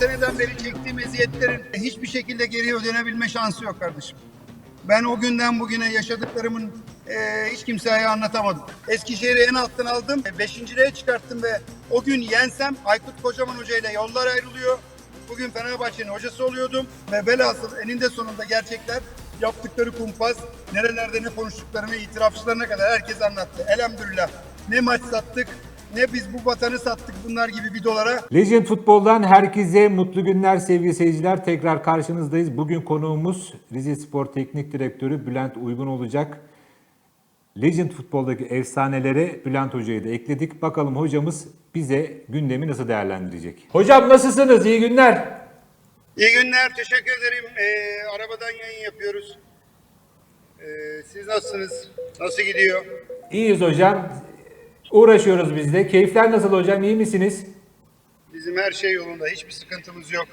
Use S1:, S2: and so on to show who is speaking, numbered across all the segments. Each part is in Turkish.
S1: seneden beri çektiğim eziyetlerin hiçbir şekilde geriye ödenebilme şansı yok kardeşim. Ben o günden bugüne yaşadıklarımın e, hiç kimseye anlatamadım. Eskişehir'i en alttan aldım, e, beşinciliğe çıkarttım ve o gün yensem Aykut Kocaman Hoca ile yollar ayrılıyor. Bugün Fenerbahçe'nin hocası oluyordum ve velhasıl eninde sonunda gerçekler yaptıkları kumpas, nerelerde ne konuştuklarını itirafçılarına kadar herkes anlattı. Elhamdülillah ne maç sattık ne biz bu vatanı sattık bunlar gibi bir dolara.
S2: Legend Futbol'dan herkese mutlu günler sevgili seyirciler. Tekrar karşınızdayız. Bugün konuğumuz Rize Spor Teknik Direktörü Bülent Uygun olacak. Legend Futbol'daki efsanelere Bülent Hoca'yı da ekledik. Bakalım hocamız bize gündemi nasıl değerlendirecek. Hocam nasılsınız? İyi günler.
S1: İyi günler, teşekkür ederim. Ee, arabadan yayın yapıyoruz. Ee, siz nasılsınız? Nasıl gidiyor?
S2: İyiyiz hocam. Uğraşıyoruz biz de. Keyifler nasıl hocam? İyi misiniz?
S1: Bizim her şey yolunda, hiçbir sıkıntımız yok.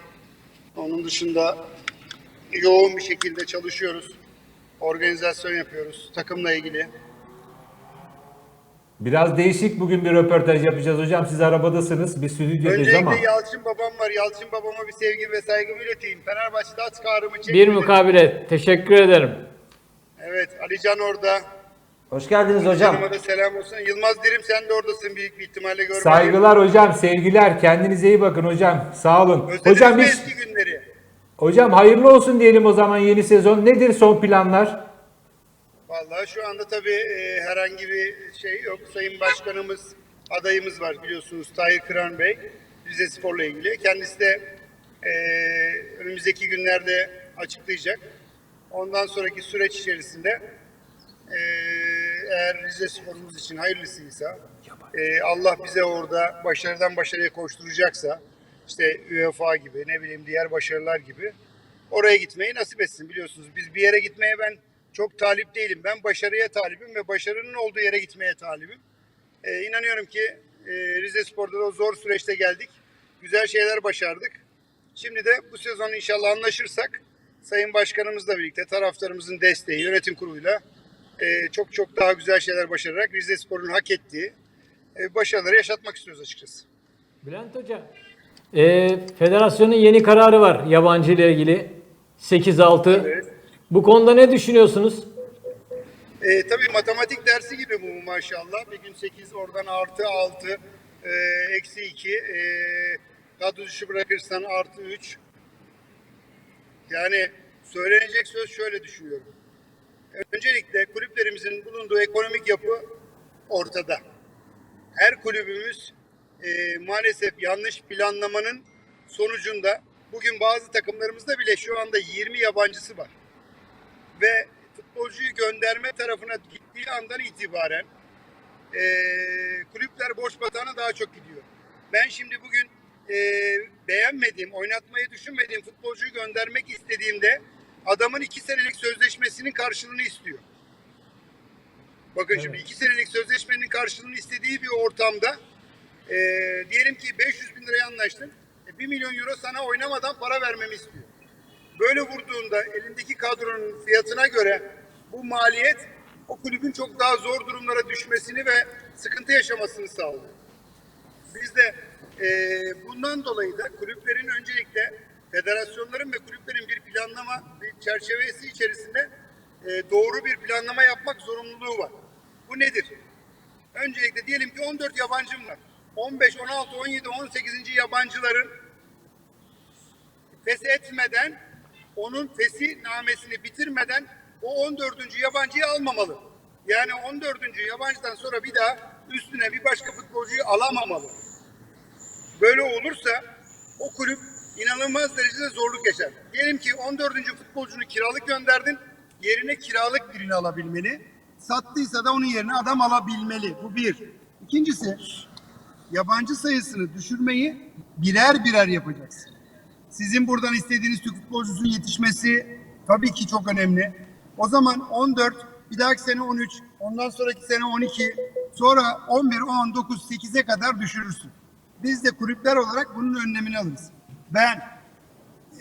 S1: Onun dışında yoğun bir şekilde çalışıyoruz. Organizasyon yapıyoruz takımla ilgili.
S2: Biraz değişik bugün bir röportaj yapacağız hocam. Siz arabadasınız. Biz stüdyodayız
S1: Öncelikle
S2: ama.
S1: Yalçın babam var. Yalçın babama bir sevgi ve saygımı ileteyim. Fenerbahçe'de at karımı çekmedi.
S3: Bir mukabele. Teşekkür ederim.
S1: Evet, Alican orada.
S4: Hoş geldiniz hocam.
S1: Hanıma da selam olsun. Yılmaz Dirim sen de oradasın büyük bir ihtimalle görmedim.
S2: Saygılar hocam, sevgiler. Kendinize iyi bakın hocam. Sağ olun.
S1: Özlediniz
S2: hocam
S1: mi
S2: biz
S1: eski günleri?
S2: hocam hayırlı olsun diyelim o zaman yeni sezon. Nedir son planlar?
S1: Vallahi şu anda tabii e, herhangi bir şey yok. Sayın Başkanımız, adayımız var biliyorsunuz Tahir Kıran Bey. Rize Spor'la ilgili. Kendisi de e, önümüzdeki günlerde açıklayacak. Ondan sonraki süreç içerisinde e, eğer Rize Spor'umuz için hayırlısıysa e, Allah bize orada başarıdan başarıya koşturacaksa işte UEFA gibi ne bileyim diğer başarılar gibi oraya gitmeyi nasip etsin biliyorsunuz. Biz bir yere gitmeye ben çok talip değilim. Ben başarıya talibim ve başarının olduğu yere gitmeye talibim. Ee, inanıyorum ki e, Rize Spor'da da o zor süreçte geldik. Güzel şeyler başardık. Şimdi de bu sezon inşallah anlaşırsak Sayın Başkanımızla birlikte taraftarımızın desteği, yönetim kuruluyla e, çok çok daha güzel şeyler başararak Rize Spor'un hak ettiği e, başarıları yaşatmak istiyoruz açıkçası.
S3: Bülent Hoca. Ee, federasyonun yeni kararı var yabancı ile ilgili. 8-6.
S1: Evet.
S3: Bu konuda ne düşünüyorsunuz?
S1: E, tabii matematik dersi gibi bu maşallah. Bir gün 8 oradan artı 6 e, eksi 2 e, kadro dışı bırakırsan artı 3 yani söylenecek söz şöyle düşünüyorum. Öncelikle kulüplerimizin bulunduğu ekonomik yapı ortada. Her kulübümüz e, maalesef yanlış planlamanın sonucunda bugün bazı takımlarımızda bile şu anda 20 yabancısı var ve futbolcuyu gönderme tarafına gittiği andan itibaren e, kulüpler borç batağına daha çok gidiyor. Ben şimdi bugün e, beğenmediğim, oynatmayı düşünmediğim futbolcuyu göndermek istediğimde adamın iki senelik sözleşmesinin karşılığını istiyor. Bakın şimdi iki senelik sözleşmenin karşılığını istediği bir ortamda e, diyelim ki 500 bin liraya anlaştın. E, 1 milyon euro sana oynamadan para vermemi istiyor. Böyle vurduğunda elindeki kadronun fiyatına göre bu maliyet o kulübün çok daha zor durumlara düşmesini ve sıkıntı yaşamasını sağlıyor. Biz de e, bundan dolayı da kulüplerin öncelikle federasyonların ve kulüplerin bir planlama bir çerçevesi içerisinde e, doğru bir planlama yapmak zorunluluğu var. Bu nedir? Öncelikle diyelim ki 14 yabancım var. 15, 16, 17, 18. yabancıların fes etmeden onun fesi namesini bitirmeden o 14. yabancıyı almamalı. Yani 14. yabancıdan sonra bir daha üstüne bir başka futbolcuyu alamamalı. Böyle olursa o kulüp inanılmaz derecede zorluk yaşar. Diyelim ki 14. futbolcunu kiralık gönderdin, yerine kiralık birini alabilmeli. Sattıysa da onun yerine adam alabilmeli. Bu bir. İkincisi, yabancı sayısını düşürmeyi birer birer yapacaksın. Sizin buradan istediğiniz Türk futbolcusunun yetişmesi tabii ki çok önemli. O zaman 14, bir dahaki sene 13, ondan sonraki sene 12, sonra 11, 10, 9, 8'e kadar düşürürsün. Biz de kulüpler olarak bunun önlemini alırız. Ben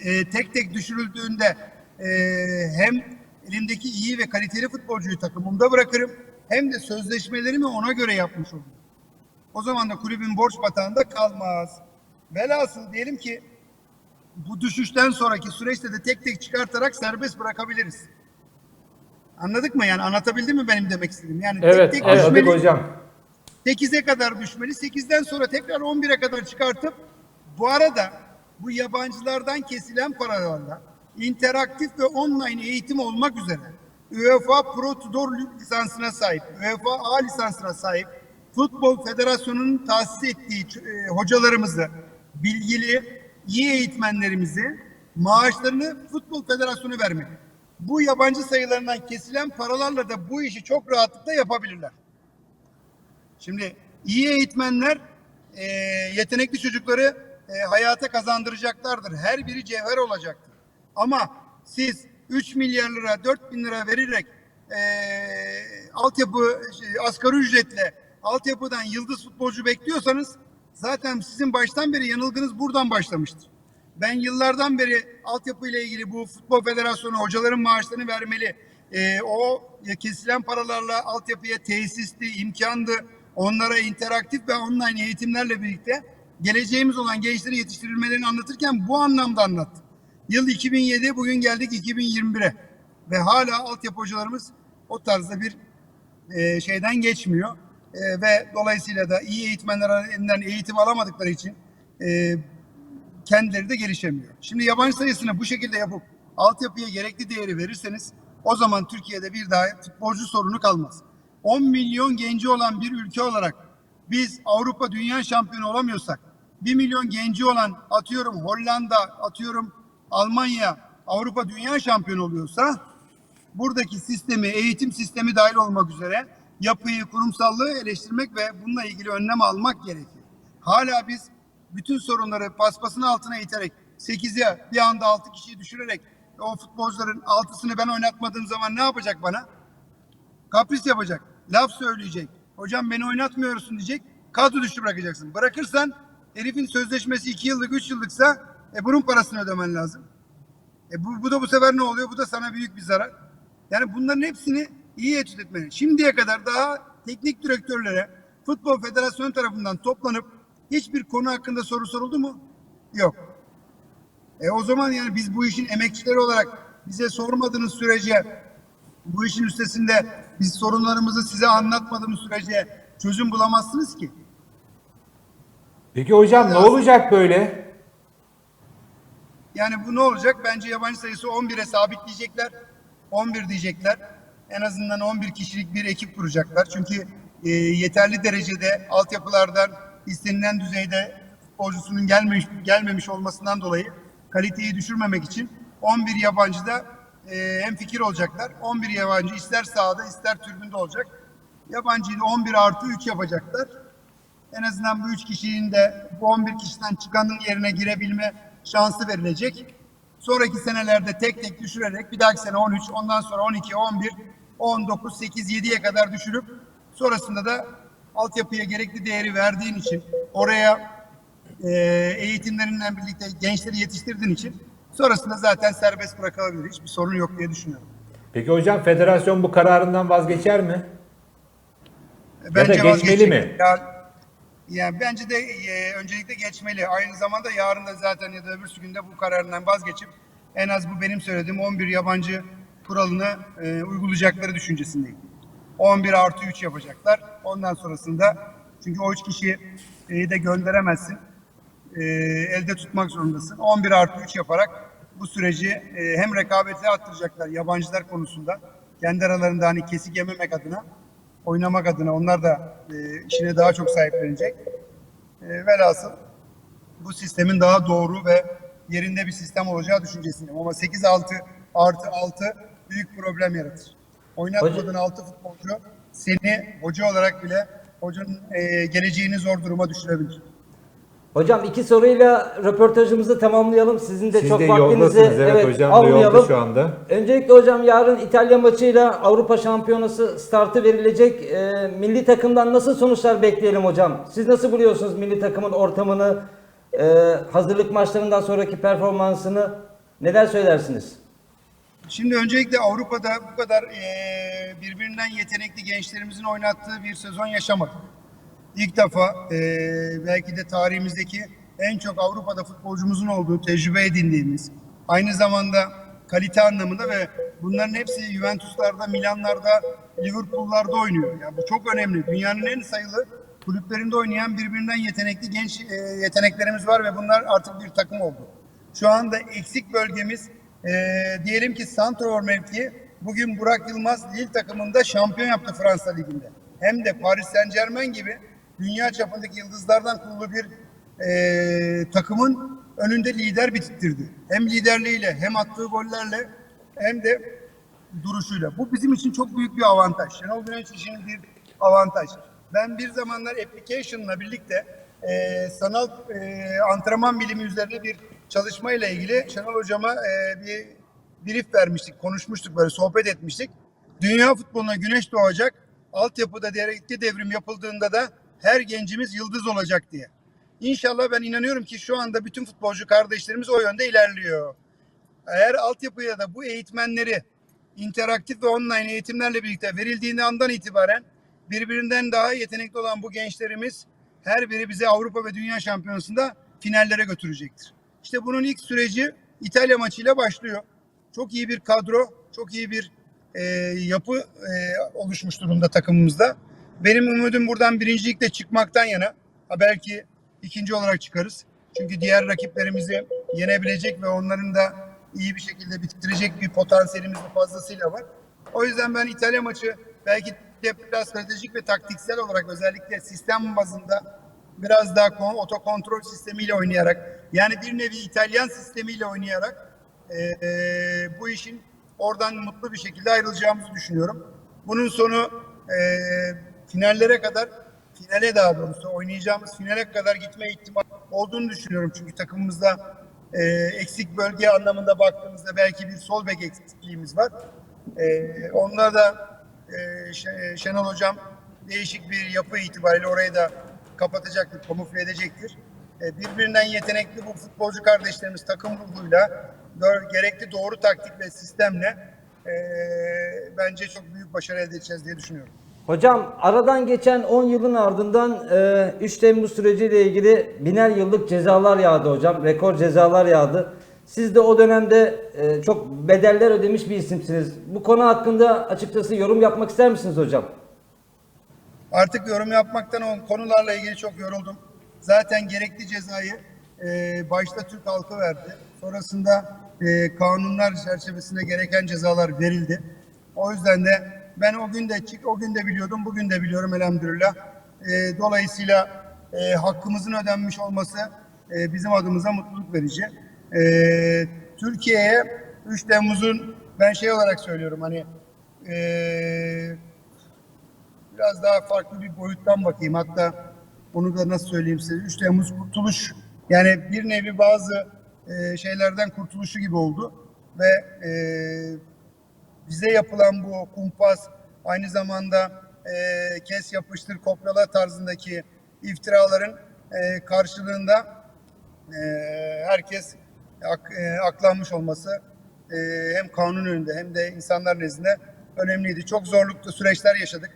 S1: e, tek tek düşürüldüğünde e, hem elimdeki iyi ve kaliteli futbolcuyu takımımda bırakırım hem de sözleşmelerimi ona göre yapmış olurum. O zaman da kulübün borç batağında kalmaz. Velhasıl diyelim ki bu düşüşten sonraki süreçte de tek tek çıkartarak serbest bırakabiliriz. Anladık mı yani anlatabildim mi benim demek istediğim? Yani
S3: Evet,
S1: tek tek.
S2: Anladık
S1: düşmeli.
S2: hocam.
S1: 8'e kadar düşmeli. 8'den sonra tekrar 11'e kadar çıkartıp bu arada bu yabancılardan kesilen paralarla interaktif ve online eğitim olmak üzere UEFA Pro Tudor lisansına sahip, UEFA A lisansına sahip Futbol Federasyonu'nun tahsis ettiği e, hocalarımızı, bilgili iyi eğitmenlerimizi maaşlarını Futbol Federasyonu vermeli. Bu yabancı sayılarından kesilen paralarla da bu işi çok rahatlıkla yapabilirler. Şimdi iyi eğitmenler e, yetenekli çocukları e, hayata kazandıracaklardır. Her biri cevher olacaktır. Ama siz 3 milyar lira, 4 bin lira vererek e, altyapı, şey, asgari ücretle altyapıdan yıldız futbolcu bekliyorsanız zaten sizin baştan beri yanılgınız buradan başlamıştır. Ben yıllardan beri altyapı ile ilgili bu Futbol Federasyonu hocaların maaşlarını vermeli. Ee, o kesilen paralarla altyapıya tesisti, imkandı. Onlara interaktif ve online eğitimlerle birlikte geleceğimiz olan gençleri yetiştirilmelerini anlatırken bu anlamda anlattım. Yıl 2007, bugün geldik 2021'e. Ve hala altyapı hocalarımız o tarzda bir e, şeyden geçmiyor. E, ve dolayısıyla da iyi eğitmenlerinden eğitim alamadıkları için e, kendileri de gelişemiyor. Şimdi yabancı sayısını bu şekilde yapıp altyapıya gerekli değeri verirseniz o zaman Türkiye'de bir daha futbolcu sorunu kalmaz. 10 milyon genci olan bir ülke olarak biz Avrupa Dünya Şampiyonu olamıyorsak 1 milyon genci olan atıyorum Hollanda, atıyorum Almanya Avrupa Dünya Şampiyonu oluyorsa buradaki sistemi, eğitim sistemi dahil olmak üzere yapıyı, kurumsallığı eleştirmek ve bununla ilgili önlem almak gerekiyor. Hala biz bütün sorunları paspasın altına iterek 8'e bir anda 6 kişiyi düşürerek o futbolcuların 6'sını ben oynatmadığım zaman ne yapacak bana? Kapris yapacak. Laf söyleyecek. Hocam beni oynatmıyorsun diyecek. Kadro dışı bırakacaksın. Bırakırsan herifin sözleşmesi 2 yıllık 3 yıllıksa e, bunun parasını ödemen lazım. E bu, bu da bu sefer ne oluyor? Bu da sana büyük bir zarar. Yani bunların hepsini iyi etüt etmeli. Şimdiye kadar daha teknik direktörlere Futbol Federasyonu tarafından toplanıp hiçbir konu hakkında soru soruldu mu? Yok. E o zaman yani biz bu işin emekçileri olarak bize sormadığınız sürece bu işin üstesinde biz sorunlarımızı size anlatmadığımız sürece çözüm bulamazsınız ki.
S2: Peki hocam ne olacak böyle?
S1: Yani bu ne olacak? Bence yabancı sayısı 11'e sabitleyecekler. 11 diyecekler. En azından 11 kişilik bir ekip kuracaklar. Çünkü e, yeterli derecede altyapılardan istenilen düzeyde futbolcusunun gelmemiş, gelmemiş olmasından dolayı kaliteyi düşürmemek için 11 yabancı da e, hem fikir olacaklar. 11 yabancı ister sahada ister tribünde olacak. Yabancıyı da 11 artı 3 yapacaklar. En azından bu üç kişinin de bu 11 kişiden çıkanın yerine girebilme şansı verilecek. Sonraki senelerde tek tek düşürerek bir dahaki sene 13, ondan sonra 12, 11, 19, 8, 7'ye kadar düşürüp sonrasında da altyapıya gerekli değeri verdiğin için oraya e, eğitimlerinden birlikte gençleri yetiştirdiğin için sonrasında zaten serbest bırakılabilir. Hiçbir sorun yok diye düşünüyorum.
S2: Peki hocam federasyon bu kararından vazgeçer mi?
S1: E,
S2: da geçmeli
S1: vazgeçecek.
S2: mi?
S1: Ya, yani bence de e, öncelikle geçmeli. Aynı zamanda yarın da zaten ya da öbürsü günde bu kararından vazgeçip en az bu benim söylediğim 11 yabancı kuralını e, uygulayacakları düşüncesindeyim. 11 artı 3 yapacaklar. Ondan sonrasında çünkü o 3 kişiyi de gönderemezsin. E, elde tutmak zorundasın. 11 artı 3 yaparak bu süreci e, hem rekabeti arttıracaklar yabancılar konusunda. Kendi aralarında hani kesik yememek adına oynamak adına onlar da e, işine daha çok sahiplenecek. E, velhasıl bu sistemin daha doğru ve yerinde bir sistem olacağı düşüncesindeyim. Ama 8-6 artı 6 büyük problem yaratır. Oynatmadığın 6 futbolcu seni hoca olarak bile hocanın e, geleceğini zor duruma düşürebilir.
S4: Hocam iki soruyla röportajımızı tamamlayalım. Sizin de
S2: Siz
S4: çok
S2: de
S4: vaktinizi
S2: yoldasınız. Evet, hocam da
S4: almayalım.
S2: yolda şu anda.
S4: Öncelikle hocam yarın İtalya maçıyla Avrupa Şampiyonası startı verilecek. Ee, milli takımdan nasıl sonuçlar bekleyelim hocam? Siz nasıl buluyorsunuz milli takımın ortamını, e, hazırlık maçlarından sonraki performansını? Neler söylersiniz?
S1: Şimdi öncelikle Avrupa'da bu kadar e, birbirinden yetenekli gençlerimizin oynattığı bir sezon yaşamadık. İlk defa e, belki de tarihimizdeki en çok Avrupa'da futbolcumuzun olduğu, tecrübe edindiğimiz, aynı zamanda kalite anlamında ve bunların hepsi Juventus'larda, Milan'larda, Liverpool'larda oynuyor. Yani bu çok önemli. Dünyanın en sayılı kulüplerinde oynayan birbirinden yetenekli genç e, yeteneklerimiz var ve bunlar artık bir takım oldu. Şu anda eksik bölgemiz e, diyelim ki Santrofor mevkii bugün Burak Yılmaz Lille takımında şampiyon yaptı Fransa Ligi'nde. Hem de Paris Saint Germain gibi dünya çapındaki yıldızlardan kurulu bir e, takımın önünde lider bitirdi. Hem liderliğiyle hem attığı gollerle hem de duruşuyla. Bu bizim için çok büyük bir avantaj. Şenol Güneş için bir avantaj. Ben bir zamanlar application'la birlikte e, sanal e, antrenman bilimi üzerine bir çalışma ile ilgili Şenol Hocama e, bir brief vermiştik, konuşmuştuk böyle sohbet etmiştik. Dünya futboluna güneş doğacak, altyapıda gerekli devrim yapıldığında da her gencimiz yıldız olacak diye. İnşallah ben inanıyorum ki şu anda bütün futbolcu kardeşlerimiz o yönde ilerliyor. Eğer altyapıya da bu eğitmenleri interaktif ve online eğitimlerle birlikte verildiğinde andan itibaren birbirinden daha yetenekli olan bu gençlerimiz her biri bizi Avrupa ve Dünya Şampiyonası'nda finallere götürecektir. İşte bunun ilk süreci İtalya maçıyla başlıyor. Çok iyi bir kadro, çok iyi bir e, yapı e, oluşmuş durumda takımımızda. Benim umudum buradan birincilikle çıkmaktan yana. Ha belki ikinci olarak çıkarız. Çünkü diğer rakiplerimizi yenebilecek ve onların da iyi bir şekilde bitirecek bir potansiyelimiz de fazlasıyla var. O yüzden ben İtalya maçı belki de biraz stratejik ve taktiksel olarak özellikle sistem bazında biraz daha kon- otokontrol sistemiyle oynayarak yani bir nevi İtalyan sistemiyle oynayarak e, e, bu işin oradan mutlu bir şekilde ayrılacağımızı düşünüyorum. Bunun sonu e, finallere kadar finale daha doğrusu oynayacağımız finale kadar gitme ihtimal olduğunu düşünüyorum. Çünkü takımımızda e, eksik bölge anlamında baktığımızda belki bir sol bek eksikliğimiz var. E, onlar da e, Şenol Hocam değişik bir yapı itibariyle orayı da kapatacaktır, kamufle edecektir. E, birbirinden yetenekli bu futbolcu kardeşlerimiz takım ruhuyla gerekli doğru taktik ve sistemle e, bence çok büyük başarı elde edeceğiz diye düşünüyorum.
S4: Hocam aradan geçen 10 yılın ardından e, 3 Temmuz süreciyle ilgili biner yıllık cezalar yağdı hocam. Rekor cezalar yağdı. Siz de o dönemde e, çok bedeller ödemiş bir isimsiniz. Bu konu hakkında açıkçası yorum yapmak ister misiniz hocam?
S1: Artık yorum yapmaktan o konularla ilgili çok yoruldum. Zaten gerekli cezayı e, başta Türk halkı verdi. Sonrasında e, kanunlar çerçevesinde gereken cezalar verildi. O yüzden de ben o gün de o gün de biliyordum, bugün de biliyorum elhamdülillah. E, dolayısıyla e, hakkımızın ödenmiş olması e, bizim adımıza mutluluk verici. E, Türkiye'ye 3 Temmuz'un ben şey olarak söylüyorum hani e, biraz daha farklı bir boyuttan bakayım. Hatta onu da nasıl söyleyeyim size. 3 Temmuz kurtuluş. Yani bir nevi bazı e, şeylerden kurtuluşu gibi oldu. Ve e, bize yapılan bu kumpas aynı zamanda e, kes yapıştır kopyala tarzındaki iftiraların e, karşılığında e, herkes ak, e, aklanmış olması e, hem kanun önünde hem de insanlar nezdinde önemliydi. Çok zorluklu süreçler yaşadık.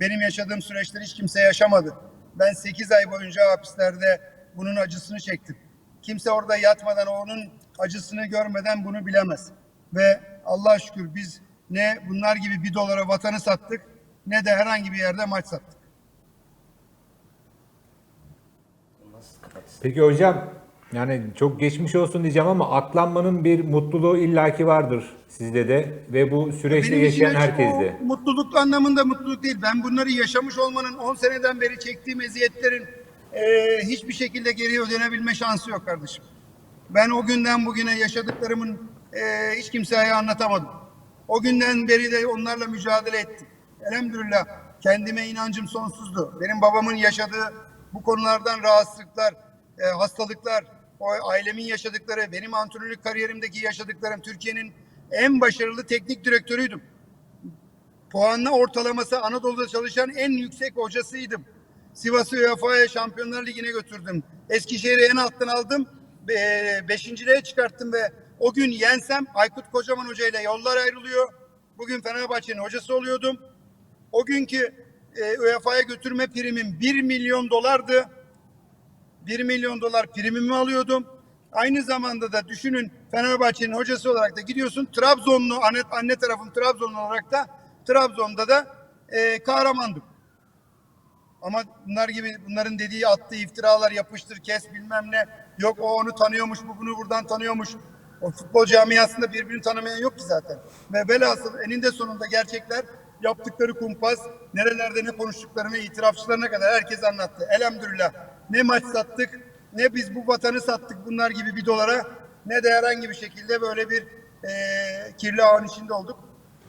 S1: Benim yaşadığım süreçleri hiç kimse yaşamadı. Ben 8 ay boyunca hapislerde bunun acısını çektim. Kimse orada yatmadan onun acısını görmeden bunu bilemez. Ve Allah'a şükür biz ne bunlar gibi bir dolara vatanı sattık ne de herhangi bir yerde maç sattık.
S2: Peki hocam yani çok geçmiş olsun diyeceğim ama aklanmanın bir mutluluğu illaki vardır sizde de ve bu süreçte
S1: Benim
S2: yaşayan herkeste.
S1: Mutluluk anlamında mutluluk değil. Ben bunları yaşamış olmanın 10 seneden beri çektiğim eziyetlerin e, hiçbir şekilde geri ödenebilme şansı yok kardeşim. Ben o günden bugüne yaşadıklarımın e, hiç kimseye anlatamadım. O günden beri de onlarla mücadele ettim. Elhamdülillah kendime inancım sonsuzdu. Benim babamın yaşadığı bu konulardan rahatsızlıklar, e, hastalıklar, o ailemin yaşadıkları, benim antrenörlük kariyerimdeki yaşadıklarım, Türkiye'nin en başarılı teknik direktörüydüm. Puanla ortalaması Anadolu'da çalışan en yüksek hocasıydım. Sivas'ı UEFA'ya Şampiyonlar Ligi'ne götürdüm. Eskişehir'i en alttan aldım. Be- Beşinciliğe çıkarttım ve o gün yensem Aykut Kocaman Hoca ile yollar ayrılıyor. Bugün Fenerbahçe'nin hocası oluyordum. O günkü e, UEFA'ya götürme primim 1 milyon dolardı. 1 milyon dolar primimi alıyordum. Aynı zamanda da düşünün Fenerbahçe'nin hocası olarak da gidiyorsun Trabzonlu anne, anne tarafım Trabzonlu olarak da Trabzon'da da e, kahramandım. Ama bunlar gibi bunların dediği attığı iftiralar yapıştır kes bilmem ne. Yok o onu tanıyormuş bu bunu buradan tanıyormuş. O futbol camiasında birbirini tanımayan yok ki zaten. Ve velhasıl eninde sonunda gerçekler yaptıkları kumpas nerelerde ne konuştuklarını itirafçılarına kadar herkes anlattı. Elhamdülillah ne maç sattık ne biz bu vatanı sattık bunlar gibi bir dolara ne de herhangi bir şekilde böyle bir eee kirli ağın içinde olduk.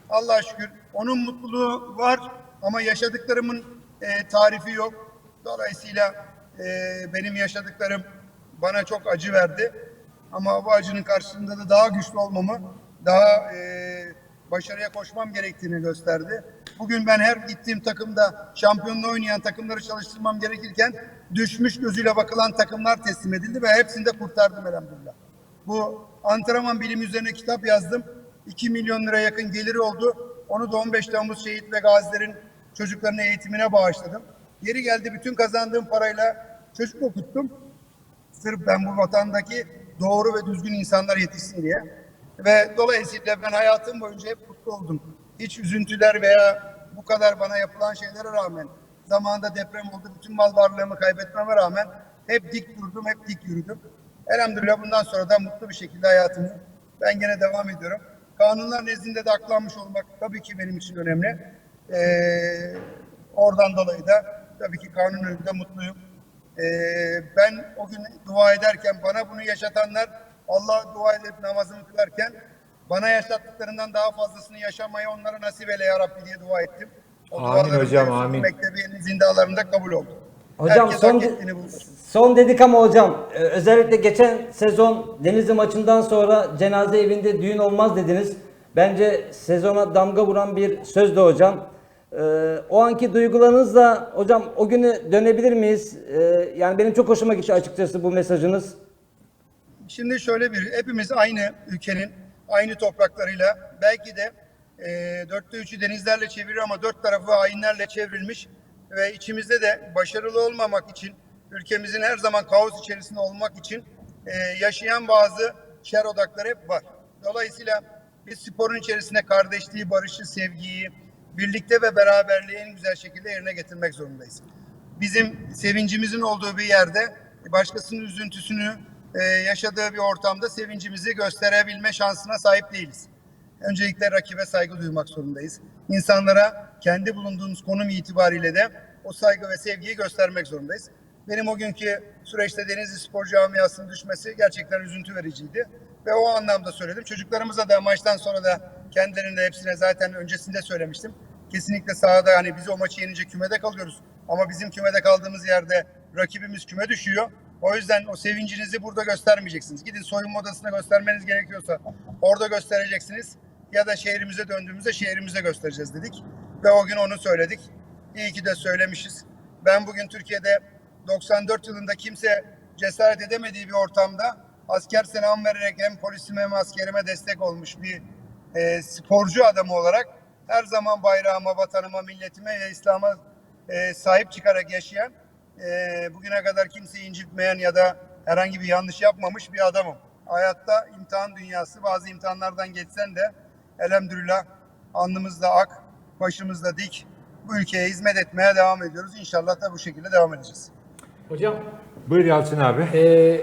S1: Allah'a şükür onun mutluluğu var ama yaşadıklarımın e, tarifi yok. Dolayısıyla e, benim yaşadıklarım bana çok acı verdi. Ama bu acının karşısında da daha güçlü olmamı, daha e, başarıya koşmam gerektiğini gösterdi. Bugün ben her gittiğim takımda şampiyonluğu oynayan takımları çalıştırmam gerekirken düşmüş gözüyle bakılan takımlar teslim edildi ve hepsini de kurtardım elhamdülillah. Bu antrenman bilimi üzerine kitap yazdım. 2 milyon lira yakın geliri oldu. Onu da 15 Temmuz şehit ve gazilerin çocuklarının eğitimine bağışladım. Geri geldi bütün kazandığım parayla çocuk okuttum. Sırf ben bu vatandaki doğru ve düzgün insanlar yetişsin diye. Ve dolayısıyla ben hayatım boyunca hep mutlu oldum. Hiç üzüntüler veya bu kadar bana yapılan şeylere rağmen zamanında deprem oldu. Bütün mal varlığımı kaybetmeme rağmen hep dik durdum, hep dik yürüdüm. Elhamdülillah bundan sonra da mutlu bir şekilde hayatımı ben gene devam ediyorum. Kanunlar nezdinde de aklanmış olmak tabii ki benim için önemli. Ee, oradan dolayı da tabii ki kanun önünde mutluyum. Ee, ben o gün dua ederken bana bunu yaşatanlar Allah dua edip namazımı kılarken bana yaşattıklarından daha fazlasını yaşamayı onlara nasip eyle ya Rabbi diye dua ettim. O
S2: Amin hocam, amin.
S1: Mektebi'nin zindalarında kabul oldu.
S4: Hocam
S1: Herkes
S4: son, son dedik ama hocam e, özellikle geçen sezon Denizli maçından sonra cenaze evinde düğün olmaz dediniz. Bence sezona damga vuran bir sözdü hocam. E, o anki duygularınızla hocam o günü dönebilir miyiz? E, yani benim çok hoşuma gitti açıkçası bu mesajınız.
S1: Şimdi şöyle bir, hepimiz aynı ülkenin, aynı topraklarıyla belki de e, dörtte üçü denizlerle çeviriyor ama dört tarafı hainlerle çevrilmiş ve içimizde de başarılı olmamak için, ülkemizin her zaman kaos içerisinde olmak için e, yaşayan bazı şer odakları hep var. Dolayısıyla biz sporun içerisinde kardeşliği, barışı, sevgiyi, birlikte ve beraberliği en güzel şekilde yerine getirmek zorundayız bizim sevincimizin olduğu bir yerde başkasının üzüntüsünü e, yaşadığı bir ortamda sevincimizi gösterebilme şansına sahip değiliz. Öncelikle rakibe saygı duymak zorundayız. İnsanlara kendi bulunduğumuz konum itibariyle de o saygı ve sevgiyi göstermek zorundayız. Benim o günkü süreçte Denizli Spor Camiası'nın düşmesi gerçekten üzüntü vericiydi. Ve o anlamda söyledim. Çocuklarımıza da maçtan sonra da kendilerine hepsine zaten öncesinde söylemiştim. Kesinlikle sahada hani biz o maçı yenince kümede kalıyoruz. Ama bizim kümede kaldığımız yerde rakibimiz küme düşüyor. O yüzden o sevincinizi burada göstermeyeceksiniz. Gidin soyunma odasına göstermeniz gerekiyorsa orada göstereceksiniz. Ya da şehrimize döndüğümüzde şehrimize göstereceğiz dedik. Ve o gün onu söyledik. İyi ki de söylemişiz. Ben bugün Türkiye'de 94 yılında kimse cesaret edemediği bir ortamda asker selam vererek hem polisime hem askerime destek olmuş bir e, sporcu adamı olarak her zaman bayrağıma, vatanıma, milletime ve İslam'a e, sahip çıkarak yaşayan, e, bugüne kadar kimseyi incitmeyen ya da herhangi bir yanlış yapmamış bir adamım. Hayatta imtihan dünyası, bazı imtihanlardan geçsen de elhamdülillah alnımızda ak, başımızda dik. Bu ülkeye hizmet etmeye devam ediyoruz. İnşallah da bu şekilde devam edeceğiz.
S3: Hocam
S2: Buyur Yalçın abi.
S3: e,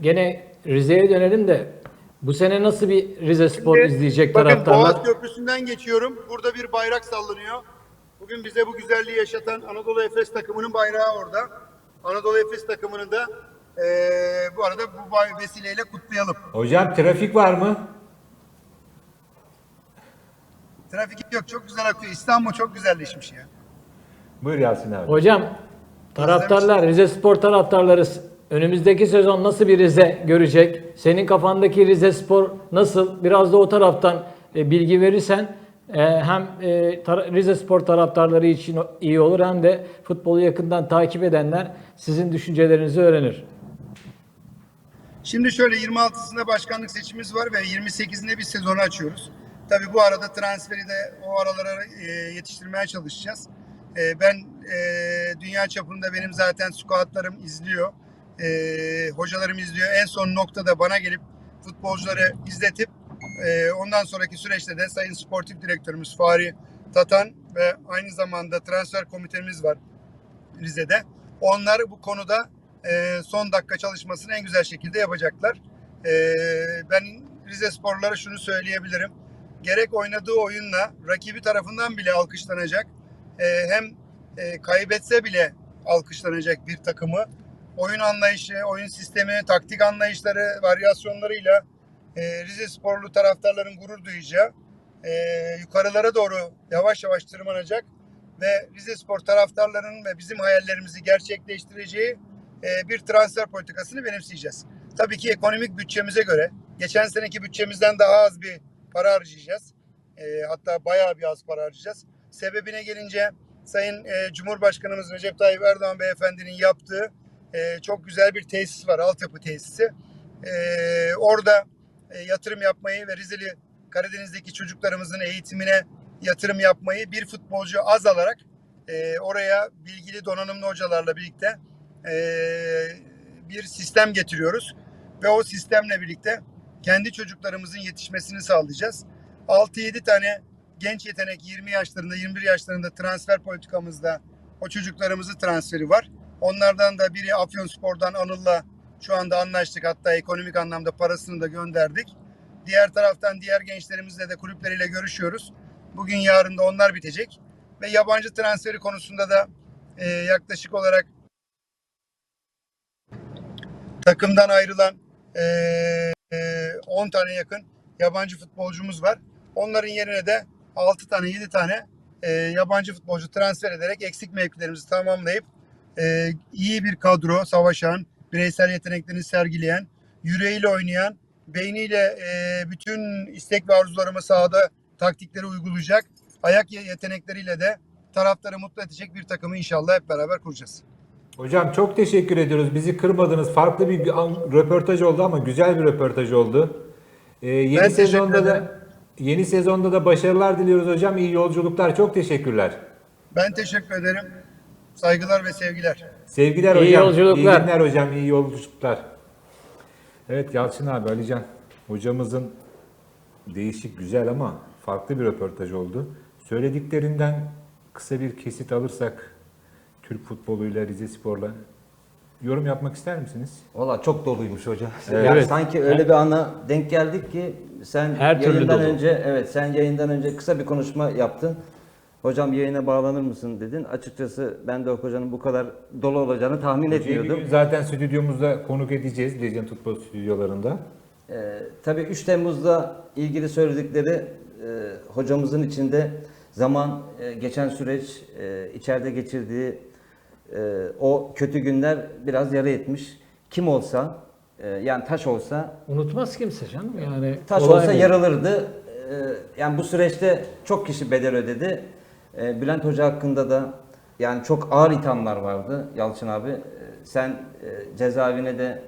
S3: gene Rize'ye dönelim de bu sene nasıl bir Rize Spor
S1: Şimdi
S3: izleyecek
S1: bakın,
S3: taraftarlar?
S1: Boğaz Köprüsü'nden geçiyorum. Burada bir bayrak sallanıyor. Bugün bize bu güzelliği yaşatan Anadolu Efes takımının bayrağı orada. Anadolu Efes takımını da eee, bu arada bu vesileyle kutlayalım.
S2: Hocam trafik var mı?
S1: Trafik yok çok güzel akıyor. İstanbul çok güzelleşmiş ya.
S2: Buyur Yalçın abi.
S3: Hocam taraftarlar, Rize Spor taraftarları önümüzdeki sezon nasıl bir Rize görecek? Senin kafandaki Rize Spor nasıl? Biraz da o taraftan e, bilgi verirsen e, hem e, Rize Spor taraftarları için iyi olur hem de futbolu yakından takip edenler sizin düşüncelerinizi öğrenir.
S1: Şimdi şöyle 26'sında başkanlık seçimimiz var ve 28'inde bir sezonu açıyoruz. Tabii bu arada transferi de o aralara e, yetiştirmeye çalışacağız. E, ben e, dünya çapında benim zaten scoutlarım izliyor. E, hocalarım izliyor. En son noktada bana gelip futbolcuları izletip e, ondan sonraki süreçte de Sayın Sportif Direktörümüz Fahri Tatan ve aynı zamanda transfer komitemiz var Rize'de. Onlar bu konuda e, son dakika çalışmasını en güzel şekilde yapacaklar. E, ben Rize sporlara şunu söyleyebilirim. Gerek oynadığı oyunla rakibi tarafından bile alkışlanacak. E, hem e, kaybetse bile alkışlanacak bir takımı. Oyun anlayışı, oyun sistemi, taktik anlayışları, varyasyonlarıyla e, Rize sporlu taraftarların gurur duyacağı, e, yukarılara doğru yavaş yavaş tırmanacak ve Rize Spor taraftarlarının ve bizim hayallerimizi gerçekleştireceği e, bir transfer politikasını benimseyeceğiz. Tabii ki ekonomik bütçemize göre geçen seneki bütçemizden daha az bir para harcayacağız. E, hatta bayağı bir az para harcayacağız. Sebebine gelince Sayın e, Cumhurbaşkanımız Recep Tayyip Erdoğan Beyefendi'nin yaptığı e, çok güzel bir tesis var, altyapı tesisi. E, orada e, yatırım yapmayı ve Rizeli Karadeniz'deki çocuklarımızın eğitimine yatırım yapmayı bir futbolcu az alarak e, oraya bilgili donanımlı hocalarla birlikte e, bir sistem getiriyoruz. Ve o sistemle birlikte kendi çocuklarımızın yetişmesini sağlayacağız. 6-7 tane genç yetenek 20 yaşlarında 21 yaşlarında transfer politikamızda o çocuklarımızı transferi var. Onlardan da biri Afyonspor'dan Anıl'la şu anda anlaştık. Hatta ekonomik anlamda parasını da gönderdik. Diğer taraftan diğer gençlerimizle de kulüpleriyle görüşüyoruz. Bugün yarın da onlar bitecek. Ve yabancı transferi konusunda da e, yaklaşık olarak takımdan ayrılan e, e, 10 tane yakın yabancı futbolcumuz var. Onların yerine de 6 tane 7 tane e, yabancı futbolcu transfer ederek eksik mevkilerimizi tamamlayıp e, iyi bir kadro savaşan, bireysel yeteneklerini sergileyen, yüreğiyle oynayan, beyniyle e, bütün istek ve arzularımı sahada taktikleri uygulayacak, ayak yetenekleriyle de taraftarı mutlu edecek bir takımı inşallah hep beraber kuracağız.
S2: Hocam çok teşekkür ediyoruz. Bizi kırmadınız. Farklı bir, röportaj oldu ama güzel bir röportaj oldu. Ee, yeni
S1: Ben
S2: sezonda da yeni sezonda da başarılar diliyoruz hocam. İyi yolculuklar. Çok teşekkürler.
S1: Ben teşekkür ederim. Saygılar ve sevgiler.
S2: Sevgiler
S3: İyi
S2: hocam.
S3: yolculuklar.
S2: İyi günler hocam. İyi yolculuklar. Evet Yalçın abi, Alican hocamızın değişik, güzel ama farklı bir röportaj oldu. Söylediklerinden kısa bir kesit alırsak Türk futboluyla, Rize Spor'la yorum yapmak ister misiniz?
S4: Valla çok doluymuş hocam.
S2: Evet.
S4: Yani sanki öyle bir ana denk geldik ki sen
S3: Her
S4: yayından önce evet sen yayından önce kısa bir konuşma yaptın. Hocam yayına bağlanır mısın dedin. Açıkçası ben de o hocanın bu kadar dolu olacağını tahmin etmiyordum.
S2: zaten stüdyomuzda konuk edeceğiz Legend Futbol stüdyolarında.
S4: Ee, tabii 3 Temmuz'da ilgili söyledikleri e, hocamızın içinde zaman, e, geçen süreç, e, içeride geçirdiği e, o kötü günler biraz yara etmiş. Kim olsa, e, yani taş olsa,
S3: Unutmaz kimse canım yani.
S4: taş olsa
S3: mı?
S4: yarılırdı. E, yani bu süreçte çok kişi bedel ödedi. E, Bülent Hoca hakkında da yani çok ağır ithamlar vardı Yalçın abi. E, sen e, cezaevine de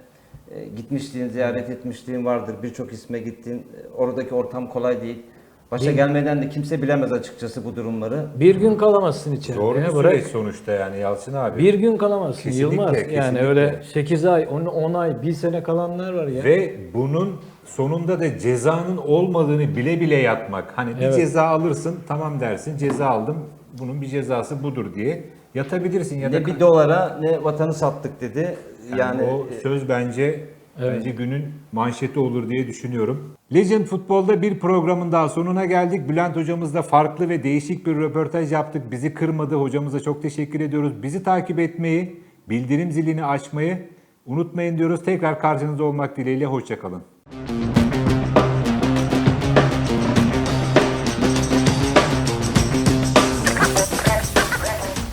S4: e, gitmişliğin, ziyaret etmişliğin vardır. Birçok isme gittin. Oradaki ortam kolay değil. Başa gelmeden de kimse bilemez açıkçası bu durumları.
S3: Bir gün kalamazsın içeride.
S2: Zor bir
S3: ya,
S2: süreç
S3: bırak.
S2: sonuçta yani Yalçın abi.
S3: Bir gün kalamazsın.
S2: Kesinlikle,
S3: Yılmaz. Yani
S2: kesinlikle.
S3: öyle 8 ay, 10 ay, 1 sene kalanlar var ya.
S2: Ve bunun sonunda da cezanın olmadığını bile bile yatmak. Hani bir
S3: Evet.
S2: ceza alırsın tamam dersin ceza aldım bunun bir cezası budur diye yatabilirsin ya da
S4: Ne bir dolara ne vatanı sattık dedi.
S2: Yani,
S4: Yani,
S2: o söz bence
S3: Evet.
S2: bence günün manşeti olur diye düşünüyorum. Legend Futbol'da bir programın daha sonuna geldik. Bülent hocamızla farklı ve değişik bir röportaj yaptık. Bizi kırmadı. Hocamıza çok teşekkür ediyoruz. Bizi takip etmeyi, bildirim zilini açmayı unutmayın diyoruz. Tekrar karşınızda olmak dileğiyle. Hoşçakalın.